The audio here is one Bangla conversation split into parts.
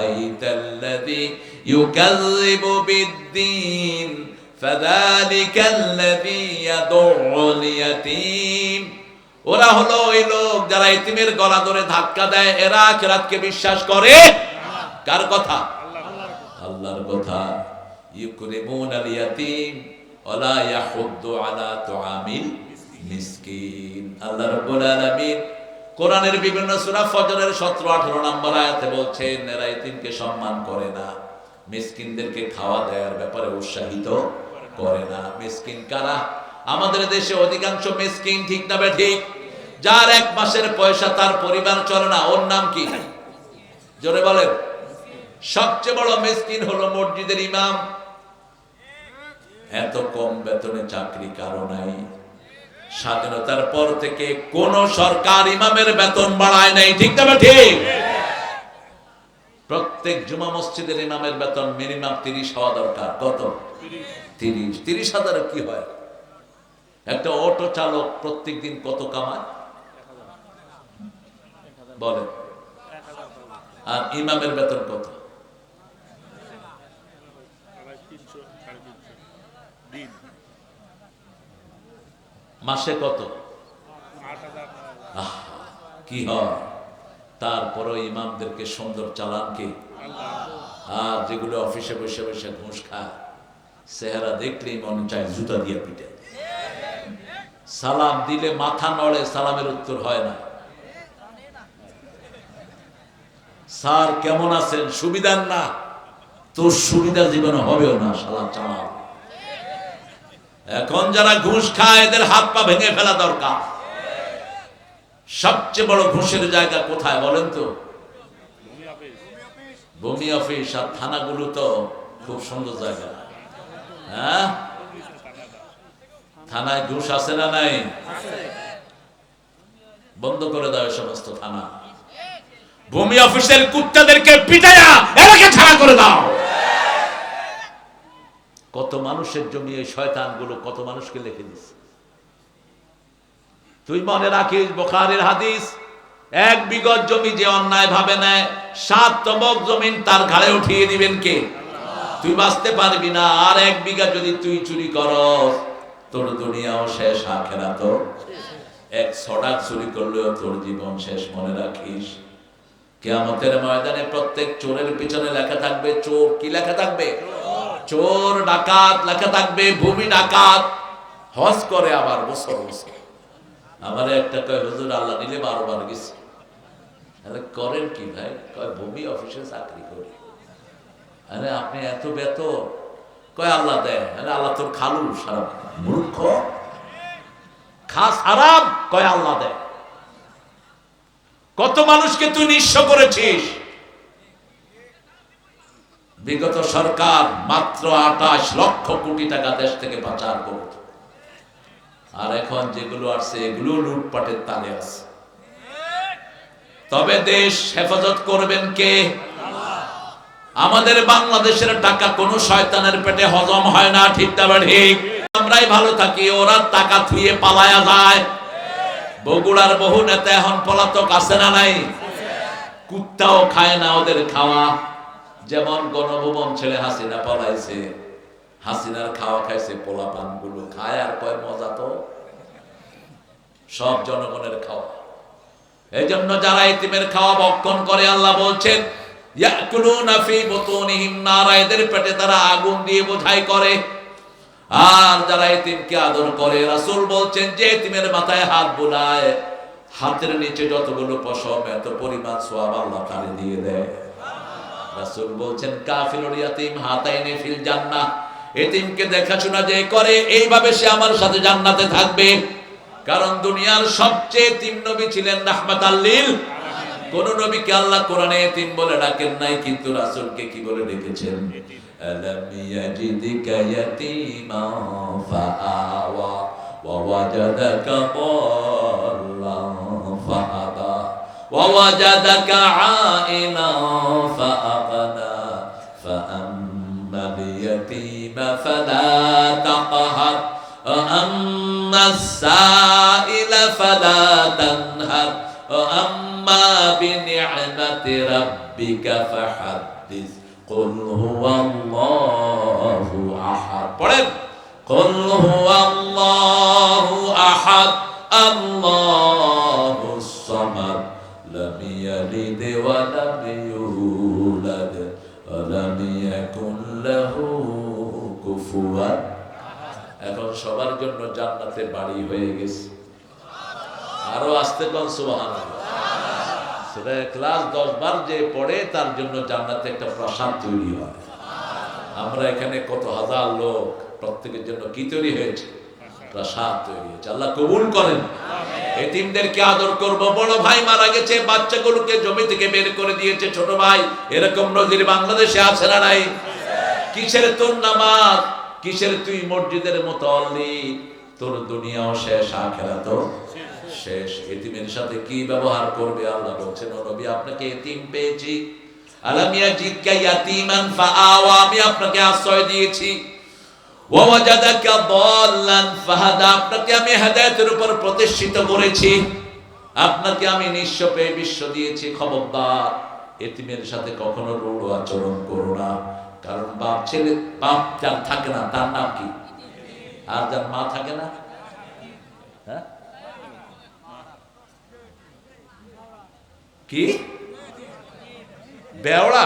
أرأيت الذي يكذب بالدين فذلك الذي يدع اليتيم ওরা হলো ওই লোক যারা ইতিমের গলা ধরে ধাক্কা দেয় এরা আখিরাতকে বিশ্বাস করে কার কথা আল্লাহর কথা ইউকরিমুন আল ইয়াতীম ওয়ালা ইয়াহুদ্দু আলা তুআমিল মিসকিন আল্লাহ রাব্বুল আলামিন কোরআনের বিভিন্ন সূরা ফজরের 17 18 নম্বর আয়াতে বলছেন, এরা ইতিমকে সম্মান করে না। মিসকিনদেরকে খাওয়া দেওয়ার ব্যাপারে উৎসাহিত করে না। মিসকিন কারা? আমাদের দেশে অধিকাংশ মিসকিন ঠিক না ঠিক? যার এক মাসের পয়সা তার পরিবার চলে না, ওর নাম কি? জোরে বলেন। সবচেয়ে বড় মিসকিন হলো মসজিদের ইমাম। এত কম বেতনে চাকরি কারও নাই। স্বাধীনতার পর থেকে কোন সরকার ইমামের বেতন বাড়ায় নাই। ঠিক তবে ঠিক প্রত্যেক জুমা মসজিদের ইমামের বেতন মিনিমাম তিরিশ হওয়া দরকার। কত? তিরিশ। তিরিশ হাজার কি হয়? একটা অটো চালক প্রত্যেক দিন কত কামায়? বলেন। আর ইমামের বেতন কত তিনশো সাড়ে তিনশো দিন মাসে কত? কি হয়? তারপরও ইমামদেরকে সুন্দর চালান কি? আর যেগুলো অফিসে বসে বসে ঘুষ খায়, চেহারা দেখলেই মনে চায় জুতা দিয়ে পিটে। সালাম দিলে মাথা নড়ে, সালামের উত্তর হয় না। স্যার, কেমন আছেন? সুবিধার না? তোর সুবিধা জীবনে হবেও না, সালাম চালাও। এখন যারা ঘুষ খায়, এদের হাত পা ভেঙে ফেলা দরকার। সবচেয়ে বড় ঘুষের জায়গা কোথায় বলেন তো? ভূমি অফিস। আর থানাগুলো তো খুব সুন্দর জায়গা। হ্যাঁ? থানায় ঘুষ আছে না নাই? বন্ধ করে দাও সমস্ত থানা। ভূমি অফিসের কুত্তাদেরকে পিটায়া এলাকা ছাড়া করে দাও। কত মানুষের জমি এই শয়তানগুলো কত মানুষকে লিখে দিচ্ছে। তুই মনে রাখিস, বোখারের হাদিস, এক বিগত জমি যে অন্যায় ভাবে নেয়, সাত তবক জমিন তার ঘাড়ে উঠিয়ে দিবেন কে? তুই বাঁচতে পারবি না। আর এক বিঘা যদি তুই চুরি করস, তোর দুনিয়াও শেষ, আখেরা তো এক সড়াক চুরি করলেও তোর জীবন শেষ, মনে রাখিস? কেয়ামতের ময়দানে প্রত্যেক চোরের পিছনে লেখা থাকবে, চোর কি লেখা থাকবে? ডাকাত, লেখা থাকবে ভূমি ডাকাত। হজ করে আবার বছর বছর। আমার একটা কয়, হুজুর, আল্লাহ নিলে বারো বার গেছি। করেন কি ভাই? কয়, ভূমি অফিসে চাকরি করি। আরে আপনি এত বেতন। কয়, আল্লাহ দেয় আরে, আল্লাহ তোর খালু সারা মূর্খ। খাস আরাম কয়, আল্লাহ দেয় কত মানুষকে তুই নিঃস্ব করেছিস। বিগত সরকার মাত্র আঠাশ লক্ষ কোটি টাকা দেশ থেকে পাচার করত। আর এখন যেগুলো আসছে, এগুলো লুটপাটের তালে আছে। তবে দেশ হেফাজত করবেন কে? আমাদের বাংলাদেশের টাকা কোনো শয়তানের পেটে হজম হয় না, ঠিক তবে ঠিক? আমরাই ভালো থাকি, ওরা টাকা থুয়ে পালায়া যায়। বগুড়ার বহু নেতা এখন পলাতক আছে না নাই? কুত্তাও খায় না ওদের খাওয়া। যেমন গণভবন ছেড়ে হাসিনা পলাইছে, হাসিনার খাওয়া খাইছে পোলা পানগুলো খায় আর কয় মজা তো? সব জনগণের খাওয়া। এই জন্য যারা ইতিমের খাওয়া ভক্ষণ করে, আল্লাহ বলছেন এদের পেটে তারা আগুন দিয়ে বোঝাই করে। আর যারা করে, রাসূল বলছেন, যে মাথায় হাত হাতের নিচে যতগুলো পশম, এত পরিমাণ সোয়াব আল্লাহ তারে দিয়ে দেয়। রাসূল বলছেন কাফিরুল ইয়াতিম হাতাইনে ফিল জান্নাহ। এতিমকে দেখাশোনা যে করে, এইভাবে সে আমার সাথে জান্নাতে থাকবে। কারণ দুনিয়ার সবচেয়ে তিন নবী ছিলেন রাহমাত আল্লিল কোন নবীকে আল্লাহ কোরআনে এতিম বলে ডাকেন নাই, কিন্তু রাসূলকে কি বলে ডেকেছেন? আলাম ইয়াজিদিকা ইয়াতীমা ফাআওয়া ওয়া ওয়াজাদাকা দাল্লান ফাহাদা ওয়া ওয়াজাদাকা اليتيم فلا تقهر وأما السائل فلا تنهر وأما بنعمة নি'মাতি রাব্বিকা ফাহাদ্দিস কুল হুয়াল্লাহু আহাদ পড়েন কুল হুয়াল্লাহু আহাদ আল্লাহুস সামাদ লাম ইয়ালিদ ওয়া লাম কুফুয়ান এখন সবার জন্য জান্নাতে বাড়ি হয়ে গেছে। আরও আসতে কন সুবহান সেটা ক্লাস দশ বার যে পড়ে, তার জন্য জান্নাতে একটা তৈরি হয়। আমরা এখানে কত হাজার লোক, প্রত্যেকের জন্য কি তৈরি হয়েছে? তৈরি হয়েছে। আল্লাহ কবুল করেন। এতিমদেরকে আদর করব। বড় ভাই মারা গেছে, বাচ্চাগুলোকে জমি থেকে বের করে দিয়েছে ছোট ভাই। এরকম নজির বাংলাদেশে আছে না নাই? কিসের তোর নামাজ? কিসের তুই মসজিদের মতো তোর দুনিয়াও শেষ, আখেরা তো শেষ। এতিমের সাথে কি ব্যবহার করবে? আল্লাহ বলছেন নবী, আপনাকে এতিম পেয়েছি। আলামিয়া ইয়াতিমান আমি আপনাকে আশ্রয় দিয়েছি। ওয়াজাদাকা দাল্লান ফাহাদা, আপনাকে আমি হেদায়েতের উপর প্রতিষ্ঠিত করেছি। আপনাকে আমি নিঃস্ব পেয়ে বিশ্ব দিয়েছি, খবরদার। এতিমের সাথে কখনো রূঢ় আচরণ করো না। কারণ বাপ ছেলে, বাপ যার থাকে না, তার নাম কি? আর যার মা থাকে না? হ্যাঁ? কি? বেওড়া?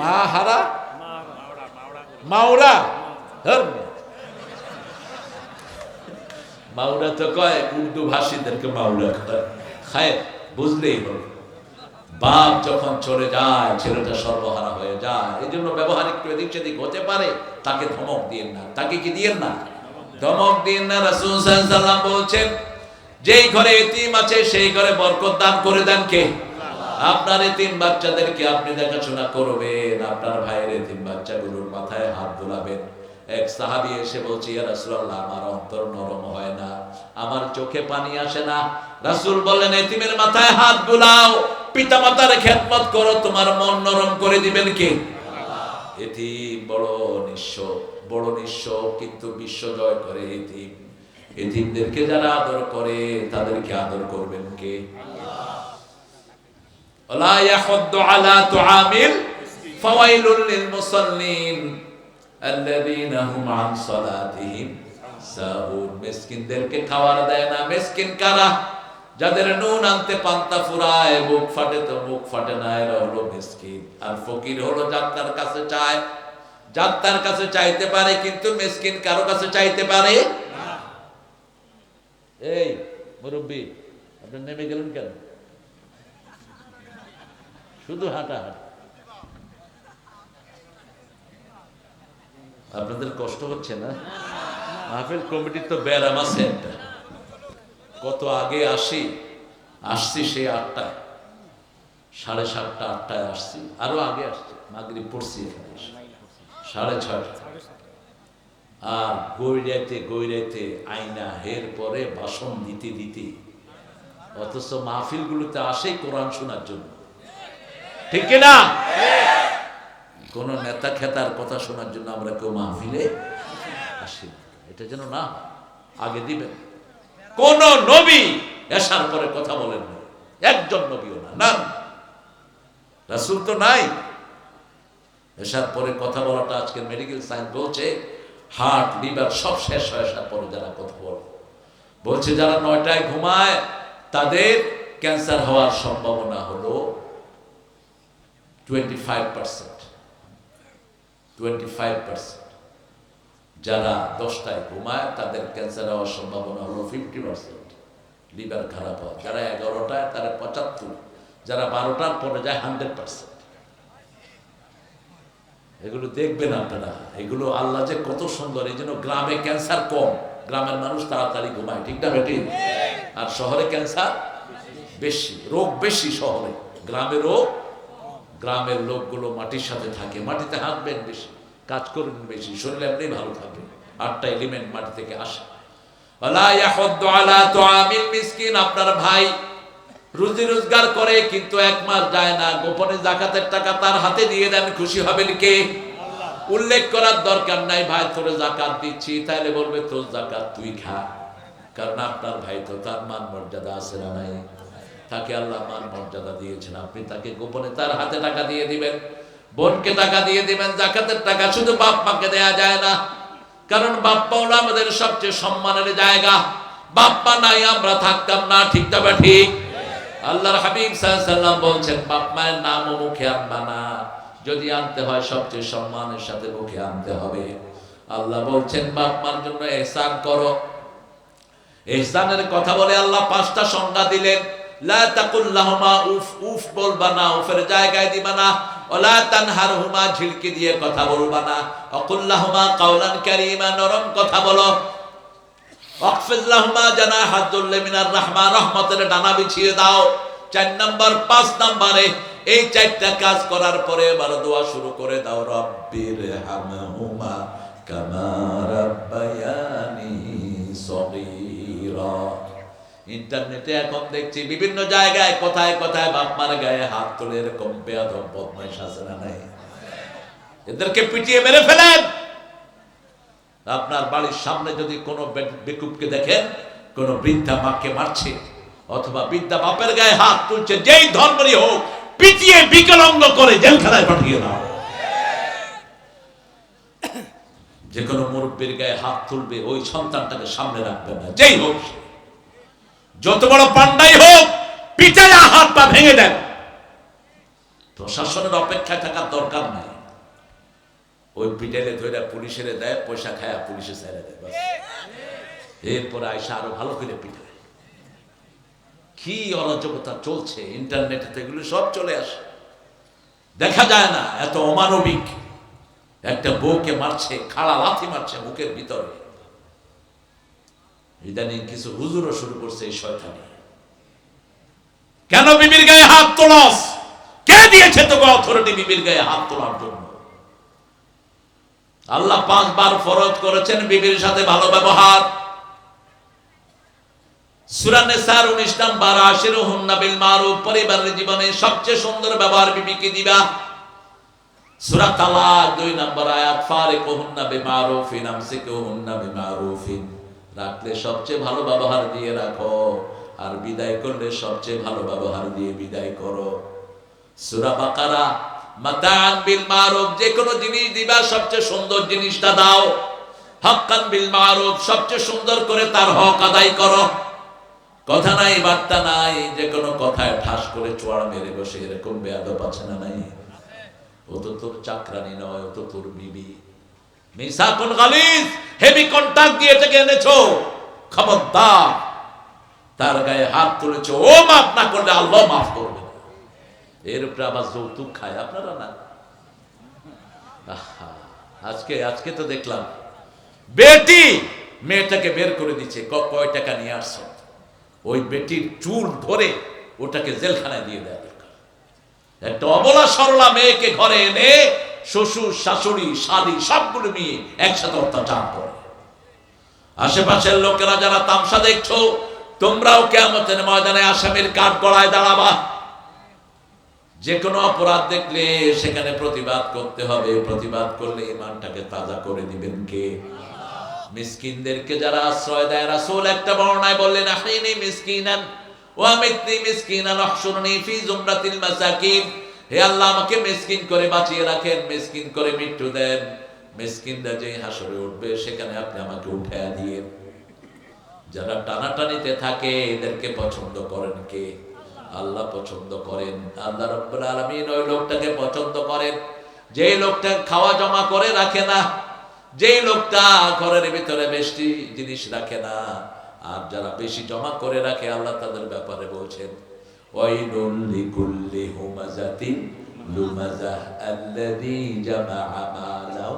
মা হারা? মাওরা? মাওরা তো কয়, উর্দু ভাষীদেরকে কয়। খায় বুঝলেই হলো বাপ যখন চলে যায়, ছেলেটা সর্বহারা হয়ে যায়, এই জন্য ব্যবহার একটু এদিক সেদিক হতে পারে, তাকে ধমক দিয়েন না। তাকে কি দিয়েন না? ধমক দিয়েন না, রাসূল বলছেন, যেই ঘরে এতিম আছে, সেই ঘরে বরকত দান করে দেন কে? আপনার এতিম বাচ্চাদেরকে আপনি দেখাশোনা করবেন, আপনার ভাইয়ের এতিম বাচ্চাগুলোর মাথায় হাত দোলাবেন এক সাহাবি এসে বলছি রাসূলুল্লাহ, আমার অন্তর নরম হয় না, আমার চোখে পানি আসে না। রাসূল বললেন, এতিমের মাথায় হাত বুলাও। পিতা মাতার খেদমত করো, তোমার মন নরম করে দিবেন কে? এটি বড় নিঃস বড় নিঃস কিন্তু বিশ্ব জয় করে এতিম এতিমদেরকে যারা আদর করে, তাদেরকে আদর করবেন কে? খাওয়ার দেয় না। মেসকিন কারা? যাদের নুন আনতে পান্তা ফুরায় বুক ফাটে তো মুখ ফাটে না, এরা হলো মিসকিন। আর ফকির হলো যাত্রার কাছে চায়। যাত্রার কাছে চাইতে পারে, কিন্তু মিসকিন কারও কাছে চাইতে পারে এই, মুরব্বী, আপনি নেমে গেলেন কেন? শুধু হাঁটা হাঁটা। আপনাদের কষ্ট হচ্ছে না? মাহফিল কমিটির তো ব্যারাম আছে একটা। কত আগে আসি? আসছি সেই আটটায়। সাড়ে সাতটা, আটটায় আসছি। আরও আগে আসছি। মাগরি পড়ছি এখানে সাড়ে ছয়টা। আর গৈরাইতে গৈরাইতে আয়না হের পরে ভাষণ দিতে দিতে। অথচ মাহফিলগুলোতে আসে কোরআন শোনার জন্য। ঠিক কিনা কোন নেতা খেতার কথা শোনার জন্য আমরা কেউ মাহফিলে আসি এটা যেন না আগে দিবেন। কোন নবী এসার পরে কথা বলেন না। একজন নবীও না রাসূল তো নাই। এসার পরে কথা বলাটা আজকে মেডিকেল সায়েন্স বলছে হার্ট লিভার সব শেষ হয়ে আসার পরে যারা কথা বলে। বলছে যারা নয়টায় ঘুমায়, তাদের ক্যান্সার হওয়ার সম্ভাবনা হলো twenty five percent twenty five percent যারা দশটায় ঘুমায়, তাদের ক্যান্সার হওয়ার সম্ভাবনা হলো ফিফটি পার্সেন্ট লিভার খারাপ হয়। যারা এগারোটায়, তারা পঁচাত্তর। যারা বারোটার পরে যায় হান্ড্রেড পার্সেন্ট এগুলো দেখবেন আপনারা। এগুলো আল্লাহ যে কত সুন্দর, এই জন্য গ্রামে ক্যান্সার কম। গ্রামের মানুষ তাড়াতাড়ি ঘুমায়, ঠিক না বেটি? আর শহরে ক্যান্সার বেশি, রোগ বেশি শহরে। গ্রামে রোগ, গ্রামের লোকগুলো মাটির সাথে থাকে, মাটিতে হাঁটবেন বেশি। কাজ করবেন বেশি শরীর এমনি ভালো থাকে আটটা এলিমেন্ট মাটি থেকে আসে। আপনার ভাই রুজি রোজগার করে কিন্তু এক মাস যায় না। গোপনে জাকাতের টাকা তার হাতে দিয়ে দেন খুশি হবেন কে? উল্লেখ করার দরকার নাই ভাই তোরে জাকাত দিচ্ছি তাহলে বলবে তোর জাকাত তুই খা। কারণ আপনার ভাই তো তার মান মর্যাদা আছে না নাই? তাকে আল্লাহ মান মর্যাদা দিয়েছেন। আপনি তাকে গোপনে তার হাতে টাকা দিয়ে দিবেন। বোনকে টাকা দিয়ে দিবেন, জাকাতের টাকা শুধু বাপ মাকে দেয়া যায় না। কারণ বাপ্পা হলো আমাদের সবচেয়ে সম্মানের জায়গা। বাপ্পা নাই, আমরা থাকতাম না, ঠিক তবে ঠিক? আল্লাহর হাবিব সাল্লাম বলছেন বাপ মায়ের নামও মুখে আনবা না। যদি আনতে হয় সবচেয়ে সম্মানের সাথে মুখে আনতে হবে। আল্লাহ বলছেন বাপ মার জন্য এহসান করো। এহসানের কথা বলে আল্লাহ পাঁচটা সংজ্ঞা দিলেন, লা তাকুল্লাহুমা উফ উফ বলবা না, উফের জায়গায় দিবা না। ওলা তানহারহুমা ঝিলকি দিয়ে কথা বলবা না। অকুল্লাহুমা কাওলান কারীমা, নরম কথা বলো। অকফিজ লাহুমা জানাহাদ যুল্লি মিনার রাহমা, রহমতের ডানা বিছিয়ে দাও। চার নাম্বার, পাঁচ নাম্বারে এই চারটা কাজ করার পরে এবার দোয়া শুরু দাও রব্বির হামহুমা কামা রাব্বায়ানি ইন্টারনেটে এখন দেখছি বিভিন্ন জায়গায় কোথায় কোথায় বাপ মার গায়ে হাত তুলে এরকম বেয়াদব বদমাইশ আছে না নাই? এদেরকে পিটিয়ে মেরে ফেলেন। আপনার বাড়ির সামনে যদি কোনো বে- বেকুবকে দেখেন, কোনো বৃদ্ধা মাকে মারছে, অথবা বৃদ্ধা বাপের গায়ে হাত তুলছে, যেই ধর্মেরই হোক, পিটিয়ে বিকলাঙ্গ করে জেলখানায় পাঠিয়ে দাও। যে কোনো মুরব্বীর গায়ে হাত তুলবে, ওই সন্তানটাকে সামনে রাখবে না, যেই হোক। যত বড় পান্ডাই হোক পিটাইয়া হাত পা ভেঙে দেন। প্রশাসনের অপেক্ষায় থাকার দরকার নাই। ওই পিটাইলে ধরে পুলিশের দেয়, পয়সা খায়া পুলিশে ছেড়ে দেয়, বাস। এরপরে আইসা আরও ভালো করে পিটায় কি অরাজকতা চলছে ইন্টারনেটে তো এগুলো সব চলে আসে। দেখা যায় না, এত অমানবিক। একটা বউকে মারছে, খাড়া লাথি মারছে বুকের ভিতরে। ইদানিং কিছু হুজুরও শুরু করছে এই শয়তানি। কেন বিবির গায়ে হাত তোলস? কে দিয়েছে তোকে অথরিটি বিবির গায়ে হাত তোলার জন্য? আল্লাহ পাঁচবার ফরজ করেছেন বিবির সাথে ভালো ব্যবহার। সুরানে সার উনিশ নাম্বার আশির হুন্না বিল মারুফ, পরিবারের জীবনে সবচেয়ে সুন্দর ব্যবহার বিবিকে দিবা। সুরা তালাক দুই নম্বর আয়াত ফারিকুহুন্না বিমারুফিন আমসিকুহুন্না বিমারুফিন রাখলে সবচেয়ে ভালো ব্যবহার দিয়ে রাখো। আর বিদায় করলে সবচেয়ে ভালো ব্যবহার দিয়ে বিদায় করো। সূরা বাকারা বিল জিনিস সবচেয়ে সুন্দর জিনিসটা দাও। বিল সবচেয়ে সুন্দর করে তার হক আদায় কথা নাই, বার্তা নাই কথায় ঠাস করে মেরে বসে, এরকম না নাই? তোর চাকরানি নয়, ও তো তোর বিবি। মিসাকুল গালিজ হেভি কন্টাক্ট দিয়ে থেকে এনেছো। খবরদার, তার গায়ে হাত তুলেছো। ও মাফ না করলে আল্লাহ মাফ করবে। এর উপরে আবার যৌতুক খায়, আপনারা না? আজকে আজকে তো দেখলাম। বেটি, মেয়েটাকে বের করে দিচ্ছে কয় টাকা নিয়ে আসছো? ওই বেটির চুল ধরে ওটাকে জেলখানায় দিয়ে দেয় দরকার। একটা অবলা সরলা মেয়েকে ঘরে এনে শ্বশুর, শাশুড়ি, শালি, সবগুলো নিয়ে একসাথে অত্যাচার করে। আশেপাশের লোকেরা যারা তামসা দেখছ, তোমরাও কেমতের ময়দানে আসামির কাঠ গড়ায় দাঁড়াবা। যে কোনো অপরাধ দেখলে সেখানে প্রতিবাদ করতে হবে। প্রতিবাদ করলে ইমানটাকে তাজা করে দিবেন কে? মিসকিনদেরকে যারা আশ্রয় দেয়, রাসূল একটা বর্ণনায় বললেন, আহরিনি মিসকিনান ওয়া মিসকিনান আহশুরনি ফি জুমরাতিল মাসাকিন। হে আল্লাহ, আমাকে মিসকিন করে বাঁচিয়ে রাখেন, মিসকিন করে মৃত্যু দেন। মিসকিনরা যে হাসরে উঠবে, সেখানে আপনি আমাকে উঠায়া দিয়ে যারা টানাটানিতে থাকে, এদেরকে পছন্দ করেন কে? আল্লাহ পছন্দ করেন। আল্লাহ রব্বুল আলামিন ওই লোকটাকে পছন্দ করেন। যেই লোকটা খাওয়া জমা করে রাখে না, যেই লোকটা ঘরের ভিতরে বেশি জিনিস রাখে না, আর যারা বেশি জমা করে রাখে, আল্লাহ তাদের ব্যাপারে বলছেন ওয়াইলুল লিকুল্লি হুমাজাতিন লুমাজাহ আল্লাযী জামাআ মালাও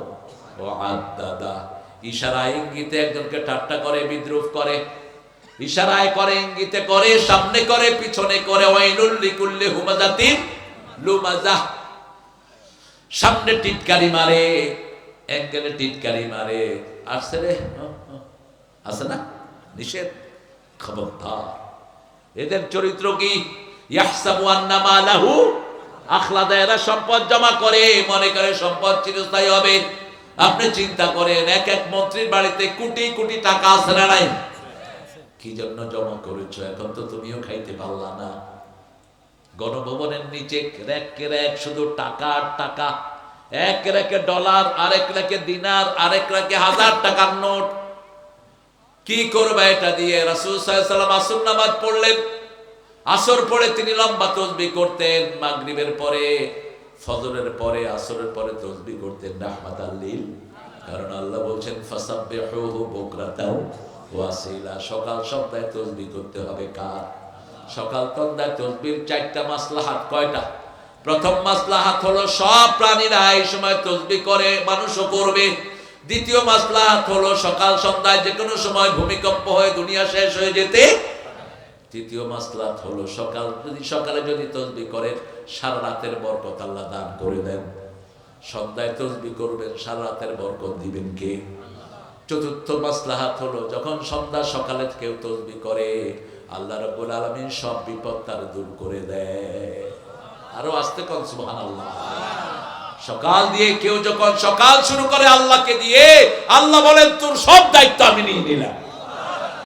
ওয়া আদ্দাদা ইশারা ইঙ্গিতে একজনকে ঠাট্টা করে, বিদ্রুপ করে। ইশারায় করে, ইঙ্গিতে করে, সামনে করে, পিছনে করে ওয়াইলুল লিকুল্লি হুমাজাতিন লুমাজাহ। সামনে টিটকারি মারে, অ্যাঙ্গেলে টিটকারি মারে। আসছে রে? আছে না? নিষেধ? খবরদার। এদের চরিত্র কি? সম্পদ জমা করে, মনে করে সম্পদ চিরস্থায়ী হবে। আপনি চিন্তা করেন, এক এক মন্ত্রীর বাড়িতে কোটি কোটি টাকা আছে না নাই? কি জন্য জমা করেছ? এখন তো তুমিও খাইতে পারলা না। গণভবনের নিচে র্যাকে শুধু টাকা টাকা। এক র্যাকে ডলার, আরেক র্যাকে দিনার, আরেক র্যাকে হাজার টাকার নোট। কি করবে এটা দিয়ে? রাসূল সাল্লাম আসর নামাজ পড়লেন। আসর পরে তিনি লম্বা তসবি করতেন, মাগরিবের পরে, ফজরের পরে, আসরের পরে তসবি করতেন, রাহমাতাল লিল। কারণ আল্লাহ বলছেন, ফাসাব্বিহুহু বুকরাতাও ওয়াসিলা। সকাল সন্ধ্যায় তসবি করতে হবে কার? সকাল সন্ধ্যায় তসবির চারটা মাসলাহাত কয়টা? প্রথম মাসলাহাত হলো, সব প্রাণীরা এই সময় তসবি করে, মানুষও করবে। দ্বিতীয় মাসলাহাত হলো, সকাল সন্ধ্যায় যে কোনো সময় ভূমিকম্প হয়ে দুনিয়া শেষ হয়ে যেতে তৃতীয় মাসলাত হলো সকাল, যদি সকালে যদি তসবি করেন সারা রাতের বরকত আল্লাহ দান করে দেন। সন্ধ্যায় তসবি করবেন সারা রাতের বরকত দিবেন কে? চতুর্থ মাসলাহাত হলো যখন সন্ধ্যা, সকালে কেউ তসবি করে, আল্লাহ রব্বুল আলমিন সব বিপদ তার দূর করে দেয়। আরও আসতে কন, সুবহানাল্লাহ। সকাল দিয়ে কেউ যখন সকাল শুরু করে আল্লাহকে দিয়ে, আল্লাহ বলেন, তোর সব দায়িত্ব আমি নিয়ে নিলাম।